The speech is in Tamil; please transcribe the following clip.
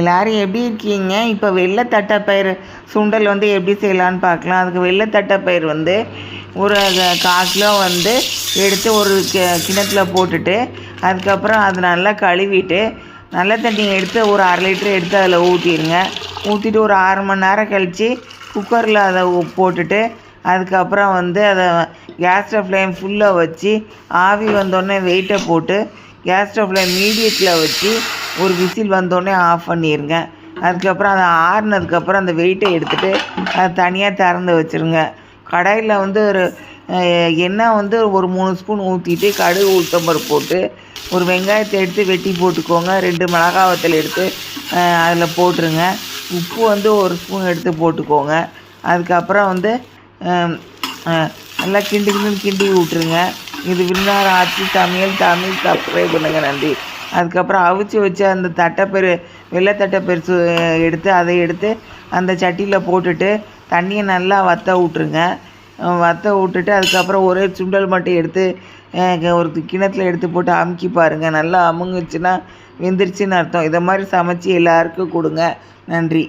எல்லாரும் எப்படி இருக்கீங்க? இப்போ வெள்ளை தட்டைப்பயிறு சுண்டல் வந்து எப்படி செய்யலான்னு பார்க்கலாம். அதுக்கு வெள்ளை தட்டைப்பயிறு வந்து ஒரு கால் கிலோ வந்து எடுத்து ஒரு கி கிணத்துல போட்டுட்டு அதுக்கப்புறம் அது நல்லா கழுவிட்டு நல்ல தண்ணி எடுத்து ஒரு அரை லிட்டர் எடுத்து அதில் ஊற்றிடுங்க ஊற்றிட்டு ஒரு ஆறு மணி நேரம் கழித்து குக்கரில் அதை போட்டுட்டு அதுக்கப்புறம் வந்து அதை கேஸ் ஃப்ளேம் ஃபுல்லாக வச்சு ஆவி வந்தோடனே வெயிட்டை போட்டு கேஸ் ஸ்டவ் ஃப்ளேம் மீடியத்தில் வச்சு ஒரு விசில் வந்தோடனே ஆஃப் பண்ணிடுங்க அதுக்கப்புறம் அதை ஆறுனதுக்கப்புறம் அந்த வெயிட்டை எடுத்துகிட்டு அதை தனியாக திறந்து வச்சுருங்க. கடாயில் வந்து ஒரு எண்ணெய் வந்து ஒரு மூணு ஸ்பூன் ஊற்றிட்டு கடுகு உளுத்தம்பருப்பு போட்டு ஒரு வெங்காயத்தை எடுத்து வெட்டி போட்டுக்கோங்க. ரெண்டு மிளகா வத்தல் எடுத்து அதில் போட்டுருங்க. உப்பு வந்து ஒரு ஸ்பூன் எடுத்து போட்டுக்கோங்க. அதுக்கப்புறம் வந்து நல்லா கிண்டு கிண்டு கிண்டி விட்ருங்க இது விருந்தார ஆட்சி சமையல் தமிழ் சப்ஸ்கிரைப் பண்ணுங்கள் நன்றி. அதுக்கப்புறம் அவிச்சு வச்ச அந்த தட்டைப்பெரு வெள்ளை தட்டைப்பெரு எடுத்து அதை எடுத்து அந்த சட்டியில் போட்டுட்டு தண்ணியை நல்லா வற்ற விட்ருங்க வற்ற விட்டுட்டு அதுக்கப்புறம் ஒரே சுண்டல் மட்டும் எடுத்து ஒரு கிணத்துல எடுத்து போட்டு அமுக்கி பாருங்கள் நல்லா அமுங்குச்சுன்னா வெந்துருச்சுன்னு அர்த்தம். இதை மாதிரி சமைச்சு எல்லாருக்கும் கொடுங்க. நன்றி.